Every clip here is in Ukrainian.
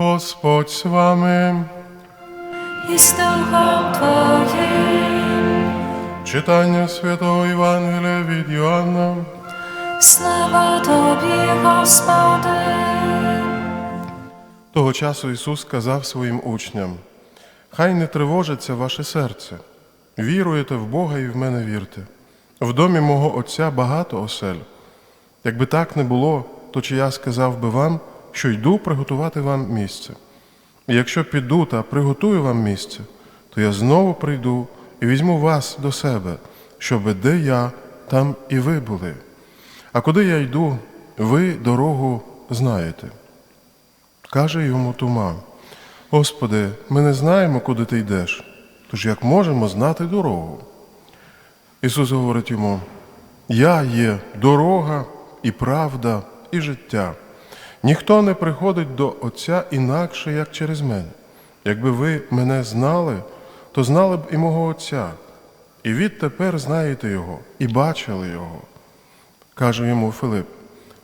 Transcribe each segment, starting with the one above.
Господь з вами. і з Духом Твоїм. Читання Святого Євангелія від Йоанна. Слава Тобі, Господи. Того часу Ісус сказав своїм учням: Хай не тривожиться ваше серце. Віруєте в Бога і в мене вірте. В домі мого Отця багато осель. Якби так не було, то чи я сказав би вам, що йду приготувати вам місце. І якщо піду та приготую вам місце, то я знову прийду і візьму вас до себе, щоби де я, там і ви були. А куди я йду, ви дорогу знаєте. Каже йому Тума, Господи, ми не знаємо, куди ти йдеш, тож як можемо знати дорогу? Ісус говорить йому, Я є дорога і правда, і життя. Ніхто не приходить до Отця інакше, як через мене. Якби ви мене знали, то знали б і мого Отця, і відтепер знаєте Його, і бачили Його. Каже йому Филип,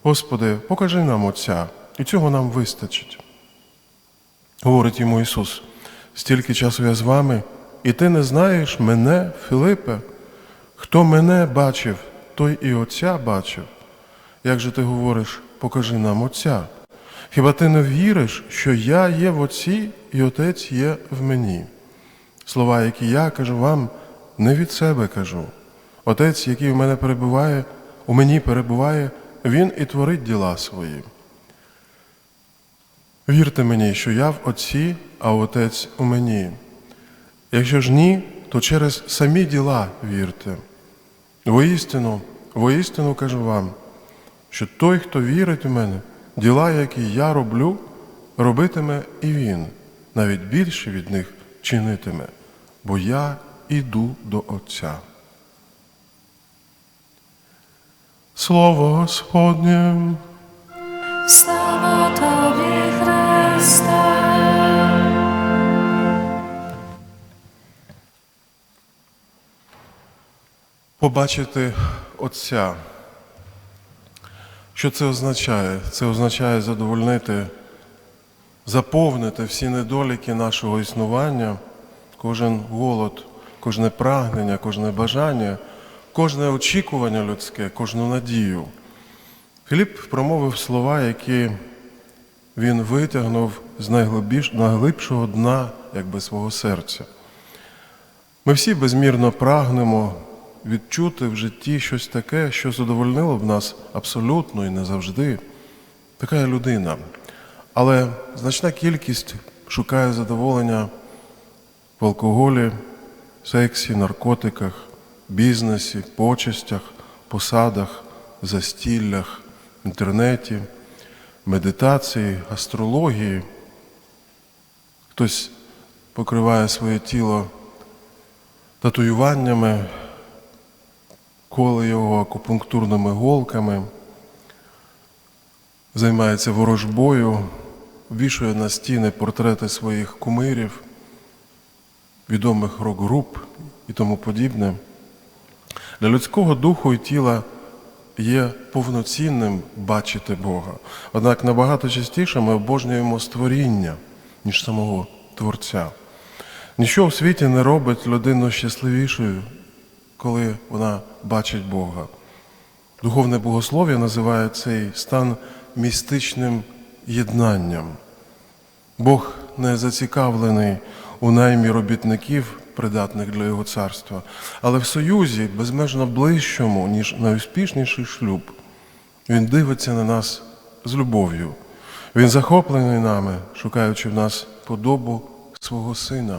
Господи, покажи нам Отця, і цього нам вистачить. Говорить йому Ісус, стільки часу я з вами, і ти не знаєш мене, Филипе, хто мене бачив, той і Отця бачив. Як же ти говориш, покажи нам Отця? Хіба ти не віриш, що я є в Отці і Отець є в мені? Слова, які я кажу вам, не від себе кажу. Отець, який в мене перебуває, у мені перебуває, Він і творить діла свої. Вірте мені, що я в Отці, а Отець у мені. Якщо ж ні, то через самі діла вірте. Воістину, воістину кажу вам, що той, хто вірить у мене, діла, які я роблю, робитиме і він, навіть більше від них чинитиме, бо я іду до Отця. Слово Господнє. Слава Тобі, Христе. побачити Отця. Що це означає? Це означає задовольнити, заповнити всі недоліки нашого існування, кожен голод, кожне прагнення, кожне бажання, кожне очікування людське, кожну надію. Філіп промовив слова, які він витягнув з найглибшого дна якби, свого серця. Ми всі безмірно прагнемо відчути в житті щось таке, що задовольнило б нас абсолютно і не завжди. Така людина. Але значна кількість шукає задоволення в алкоголі, сексі, наркотиках, бізнесі, почестях, посадах, застіллях, інтернеті, медитації, астрології. Хтось покриває своє тіло татуюваннями, коле його акупунктурними голками, займається ворожбою, вішує на стіни портрети своїх кумирів, відомих рок-груп і тому подібне. Для людського духу і тіла є повноцінним бачити Бога. Однак набагато частіше ми обожнюємо створіння, ніж самого Творця. Ніщо в світі не робить людину щасливішою, коли вона бачить Бога. Духовне богослов'я називає цей стан містичним єднанням. Бог не зацікавлений у наймі робітників, придатних для його царства, але в союзі безмежно ближчому, ніж найуспішніший шлюб. Він дивиться на нас з любов'ю. Він захоплений нами, шукаючи в нас подобу свого сина.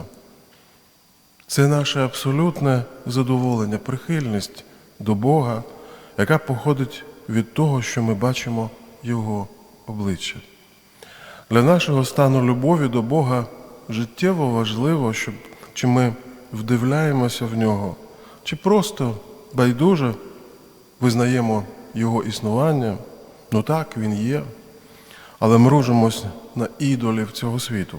Це наше абсолютне задоволення, прихильність до Бога, яка походить від того, що ми бачимо Його обличчя. Для нашого стану любові до Бога життєво важливо, щоб чи ми вдивляємося в нього, чи просто байдуже визнаємо Його існування. Ну так, Він є, але мружимось на ідолів цього світу.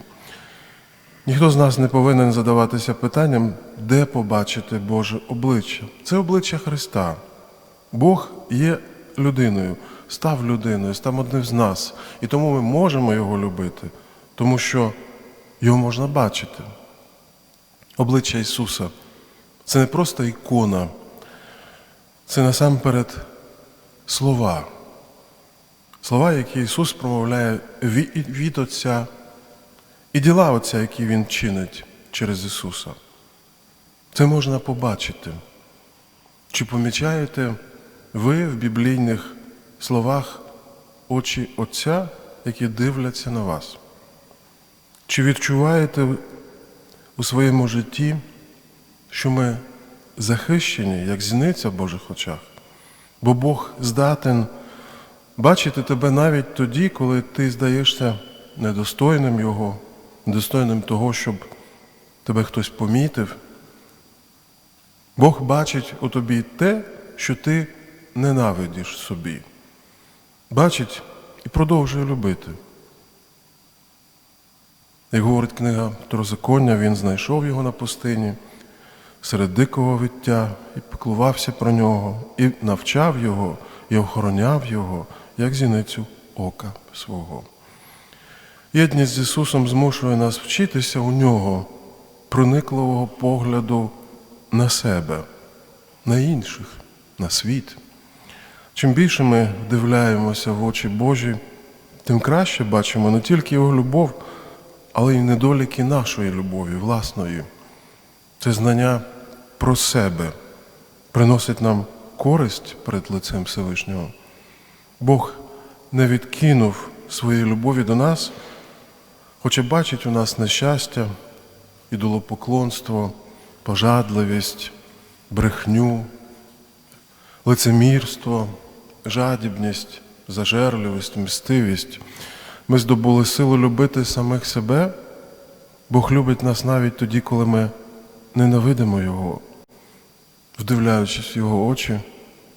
Ніхто з нас не повинен задаватися питанням, де побачити Боже обличчя. Це обличчя Христа. Бог є людиною, став людиною, став одним з нас, і тому ми можемо його любити, тому що його можна бачити. Обличчя Ісуса це не просто ікона, це насамперед слова. Слова, які Ісус промовляє ві- від Отця, і діла Отця, які Він чинить через Ісуса. Це можна побачити. Чи помічаєте ви в біблійних словах очі Отця, які дивляться на вас? Чи відчуваєте у своєму житті, що ми захищені, як зіниця в Божих очах? Бо Бог здатен бачити тебе навіть тоді, коли ти здаєшся недостойним Його, недостойним того, щоб тебе хтось помітив. Бог бачить у тобі те, що ти ненавидиш собі. Бачить і продовжує любити. Як говорить книга Второзаконня, він знайшов його на пустині серед дикого виття і піклувався про нього, і навчав його, і охороняв його, як зіницю ока свого. Єдність з Ісусом змушує нас вчитися у нього проникливого погляду на себе, на інших, на світ. Чим більше ми вдивляємося в очі Божі, тим краще бачимо не тільки Його любов, але й недоліки нашої любові, власної. Це знання про себе приносить нам користь перед лицем Всевишнього. Бог не відкинув своєї любові до нас, хоча бачить у нас нещастя, ідолопоклонство, пожадливість, брехню, лицемірство, жадібність, зажерливість, мстивість. Ми здобули силу любити самих себе. Бог любить нас навіть тоді, коли ми ненавидимо Його. Вдивляючись в Його очі,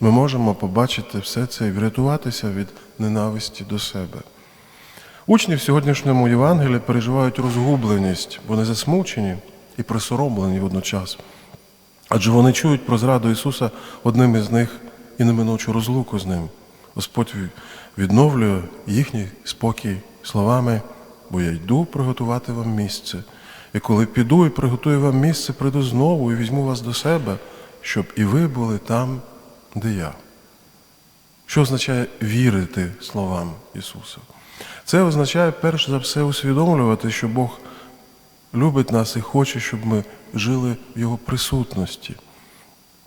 ми можемо побачити все це і врятуватися від ненависті до себе. Учні в сьогоднішньому Євангелії переживають розгубленість, вони засмучені і присоромлені водночас. Адже вони чують про зраду Ісуса одним із них і неминучу розлуку з ним. Господь відновлює їхній спокій словами, бо я йду приготувати вам місце. І коли піду і приготую вам місце, прийду знову і візьму вас до себе, щоб і ви були там, де я. Що означає вірити словам Ісуса? Це означає перш за все усвідомлювати, що Бог любить нас і хоче, щоб ми жили в Його присутності.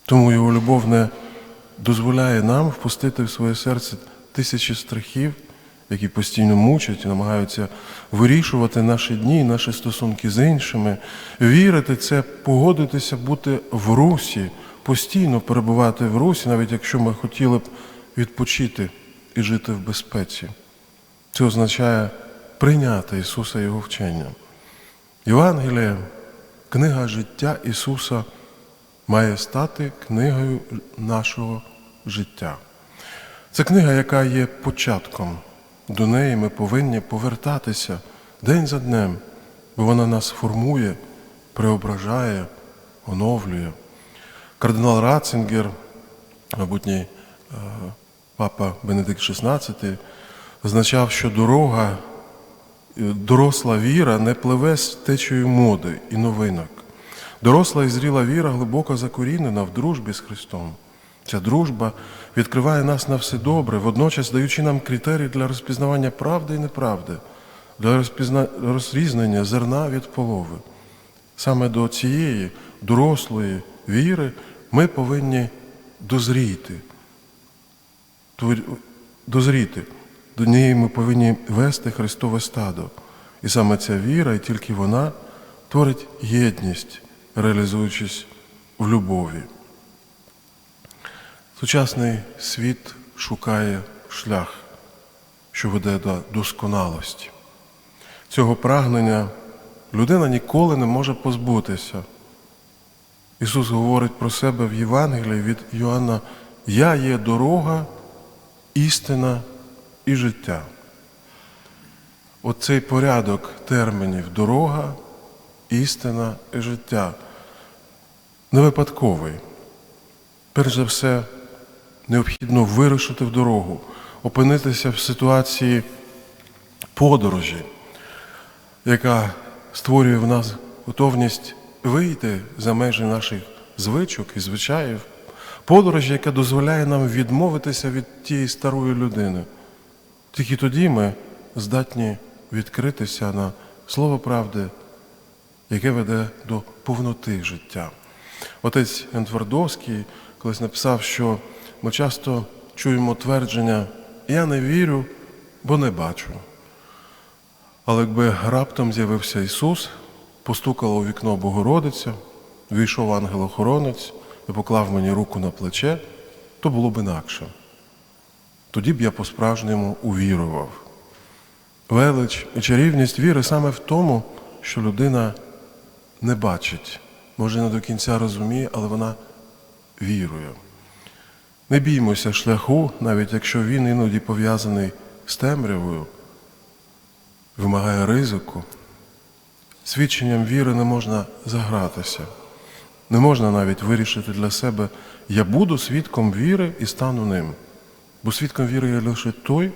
Тому Його любов не дозволяє нам впустити в своє серце тисячі страхів, які постійно мучать і намагаються вирішувати наші дні, наші стосунки з іншими. Вірити це погодитися бути в русі, постійно перебувати в русі, навіть якщо ми хотіли б відпочити і жити в безпеці. Це означає прийняти Ісуса і Його вчення. Євангеліє, книга життя Ісуса має стати книгою нашого життя. Це книга, яка є початком. До неї ми повинні повертатися день за днем, бо вона нас формує, преображає, оновлює. Кардинал Ратцингер, майбутній е, папа Бенедикт XVI, означав, що дорога, е, доросла віра не пливе з течею моди і новинок. Доросла і зріла віра глибоко закорінена в дружбі з Христом. Ця дружба відкриває нас на все добре, водночас даючи нам критерії для розпізнавання правди і неправди, для розпізна... розрізнення зерна від полови. Саме до цієї дорослої віри ми повинні дозріти. Дозріти. До неї ми повинні вести Христове стадо. І саме ця віра, і тільки вона творить єдність, реалізуючись в любові. Сучасний світ шукає шлях, що веде до досконалості. Цього прагнення людина ніколи не може позбутися. Ісус говорить про себе в Євангелії від Йоанна: Я є дорога, істина і життя. Оцей порядок термінів дорога, істина і життя не випадковий. Перш за все, необхідно вирушити в дорогу, опинитися в ситуації подорожі. яка створює в нас готовність вийти за межі наших звичок і звичаїв, подорож, яка дозволяє нам відмовитися від тієї старої людини. Тільки тоді ми здатні відкритися на слово правди, яке веде до повноти життя. Отець Ян Твардовський колись написав, що ми часто чуємо твердження Я не вірю, бо не бачу. Але якби раптом з'явився Ісус, постукала у вікно Богородиця, війшов ангел-охоронець і поклав мені руку на плече, то було б інакше. Тоді б я по-справжньому увірував. Велич і чарівність віри саме в тому, що людина не бачить, може не до кінця розуміє, але вона вірує. Не біймося шляху, навіть якщо він іноді пов'язаний з темрявою, вимагає ризику. Свідченням віри не можна загратися. Не можна навіть вирішити для себе, я буду свідком віри і стану ним. Бо свідком віри є лише той,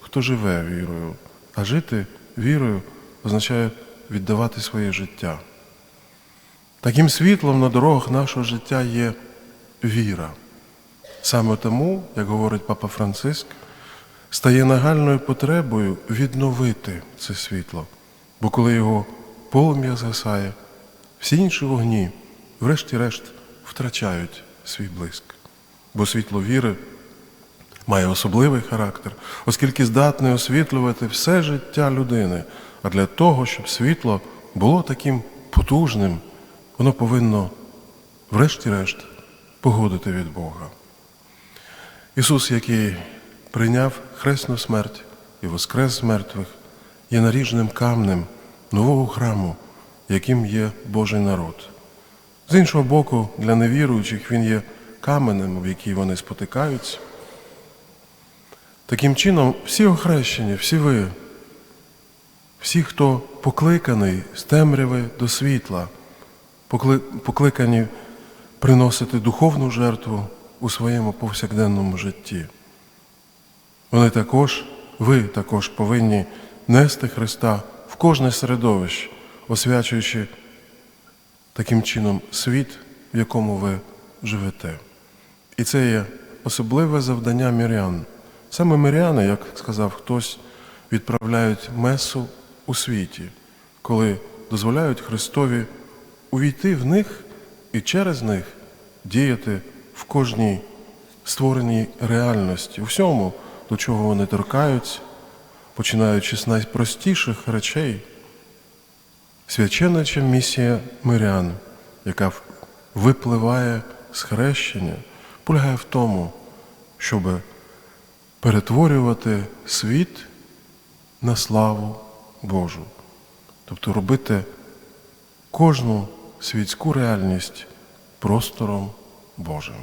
хто живе вірою. А жити вірою означає віддавати своє життя. Таким світлом на дорогах нашого життя є віра. Саме тому, як говорить Папа Франциск, стає нагальною потребою відновити це світло. Бо коли його полум'я згасає, всі інші вогні, врешті-решт, втрачають свій блиск. Бо світло віри має особливий характер, оскільки здатне освітлювати все життя людини. А для того, щоб світло було таким потужним, воно повинно, врешті-решт, погодити від Бога. Ісус, який прийняв хресну смерть і воскрес мертвих, є наріжним камнем нового храму, яким є Божий народ. З іншого боку, для невіруючих він є каменем, в який вони спотикаються. Таким чином, всі охрещені, всі ви, всі, хто покликаний з темряви до світла, покликані приносити духовну жертву у своєму повсякденному житті. Вони також, ви також повинні нести Христа в кожне середовище, освячуючи таким чином світ, в якому ви живете. І це є особливе завдання мирян. Саме миряни, як сказав хтось, відправляють месу у світі, коли дозволяють Христові увійти в них і через них діяти в кожній створеній реальності, у всьому, до чого вони торкаються, починаючи з найпростіших речей. Священнича місія мирян, яка випливає з хрещення, полягає в тому, щоб перетворювати світ на славу Божу, тобто робити кожну світську реальність простором Божим.